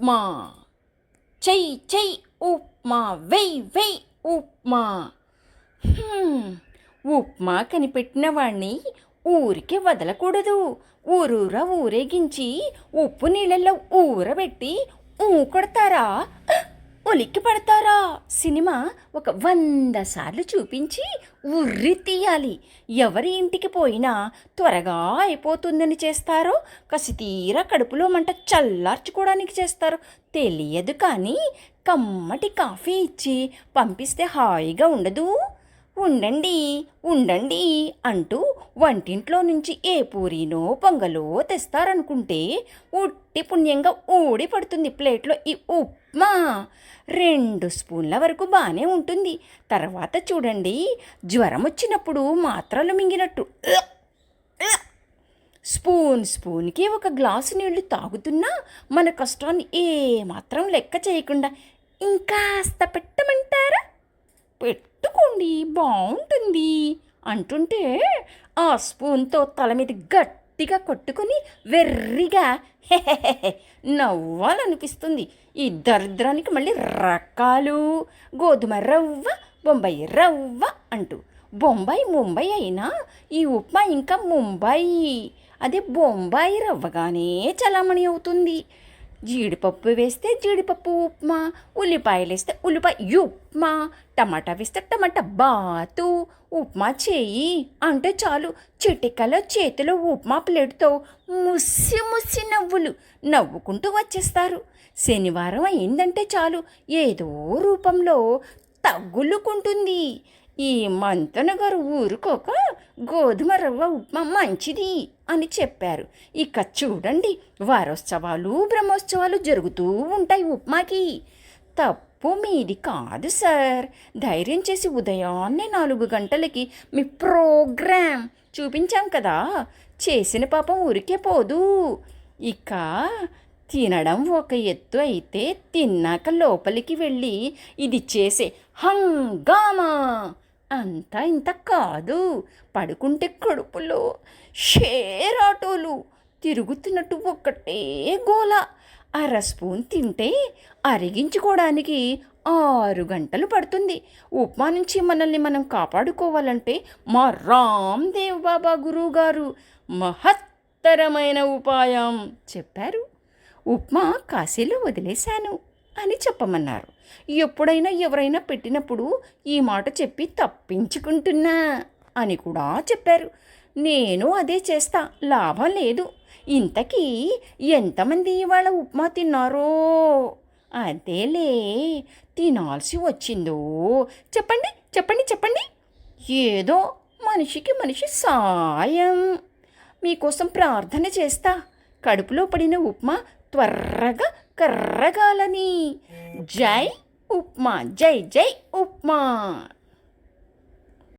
ఉప్మా. చెయ్ చెయ్ ఉప్మా. వెయ్ వెయ్ ఉప్మా. ఉప్మా కనిపెట్టిన వాణ్ణి ఊరికే వదలకూడదు. ఊరూరా ఊరేగించి ఉప్పు నీళ్ళల్లో ఊరబెట్టి ఊ కొడతారా? ఉలిక్కి పడతారా సినిమా ఒక వంద సార్లు చూపించి ఉర్రి తీయాలి. ఎవరి ఇంటికి పోయినా త్వరగా అయిపోతుందని చేస్తారో కసితీరా కడుపులో మంట చల్లార్చుకోవడానికి చేస్తారు తెలియదు కానీ కమ్మటి కాఫీ ఇచ్చి పంపిస్తే హాయిగా ఉండదు. ఉండండి ఉండండి అంటూ వంటింట్లో నుంచి ఏ పూరీనో పొంగలో తెస్తారనుకుంటే ఉట్టి పుణ్యంగా ఊడి పడుతుంది ప్లేట్లో ఈ ఉప్మా. రెండు స్పూన్ల వరకు బాగానే ఉంటుంది. తర్వాత చూడండి జ్వరం వచ్చినప్పుడు మాత్రలు మింగినట్టు. స్పూన్ స్పూన్కి ఒక గ్లాసు నీళ్ళు తాగుతున్నా మన కష్టాన్ని ఏమాత్రం లెక్క చేయకుండా ఇంకాస్త పెట్టమంటారా? పెట్టుకోండి బాగుంటుంది అంటుంటే ఆ స్పూన్తో తల మీద గట్టిగా కొట్టుకుని వెర్రిగా నవ్వాలనిపిస్తుంది. ఈ దరిద్రానికి మళ్ళీ రకాలు గోధుమ రవ్వ బొంబాయి రవ్వ అంటూ. బొంబాయి ముంబై అయినా ఈ ఉప్మా ఇంకా ముంబాయి అదే బొంబాయి రవ్వగానే చలామణి అవుతుంది. జీడిపప్పు వేస్తే జీడిపప్పు ఉప్మా ఉల్లిపాయలు వేస్తే ఉల్లిపాయ ఉప్మా టమాటా వేస్తే టమాటా బాతు ఉప్మా చేయి అంటే చాలు. చిటికల చేతిలో ఉప్మా ప్లేట్తో ముస్సి ముస్సి నవ్వులు నవ్వుకుంటూ వచ్చేస్తారు. శనివారం అయిందంటే చాలు. ఏదో రూపంలో తగ్గులుకుంటుంది ఈ మంతన గారు ఊరుకోక గోధుమ రవ్వ ఉప్మా మంచిది అని చెప్పారు. ఇక చూడండి వారోత్సవాలు బ్రహ్మోత్సవాలు జరుగుతూ ఉంటాయి ఉప్మాకి. తప్పు మీది కాదు సార్. ధైర్యం చేసి ఉదయాన్నే నాలుగు గంటలకి మీ ప్రోగ్రామ్ చూపించాం కదా. చేసిన పాపం ఊరికే పోదు. ఇక తినడం ఒక ఎత్తు అయితే తిన్నాక లోపలికి వెళ్ళి ఇది చేసే హంగామా అంతా ఇంత కాదు. పడుకుంటే కడుపులో షేర్ ఆటోలు తిరుగుతున్నట్టు ఒక్కటే గోల. అర స్పూన్ తింటే అరిగించుకోవడానికి ఆరు గంటలు పడుతుంది. ఉప్మా నుంచి మనల్ని మనం కాపాడుకోవాలంటే మా రామ్దేవ్ బాబా గురువు గారు మహత్తరమైన ఉపాయం చెప్పారు. ఉప్మా కాశీలో వదిలేశాను. అని చెప్పమన్నారు. ఎప్పుడైనా ఎవరైనా పెట్టినప్పుడు ఈ మాట చెప్పి తప్పించుకుంటున్నా అని కూడా చెప్పారు. నేను అదే చేస్తా లాభం లేదు. ఇంతకీ ఎంతమంది ఇవాళ ఉప్మా తిన్నారో? అదేలే తినాల్సి వచ్చిందో? చెప్పండి చెప్పండి చెప్పండి. ఏదో మనిషికి మనిషి సాయం. మీకోసం ప్రార్థన చేస్తా. కడుపులో పడిన ఉప్మా త్వరగా కర్రగాలని జై ఉప్మా జై జై ఉప్మా.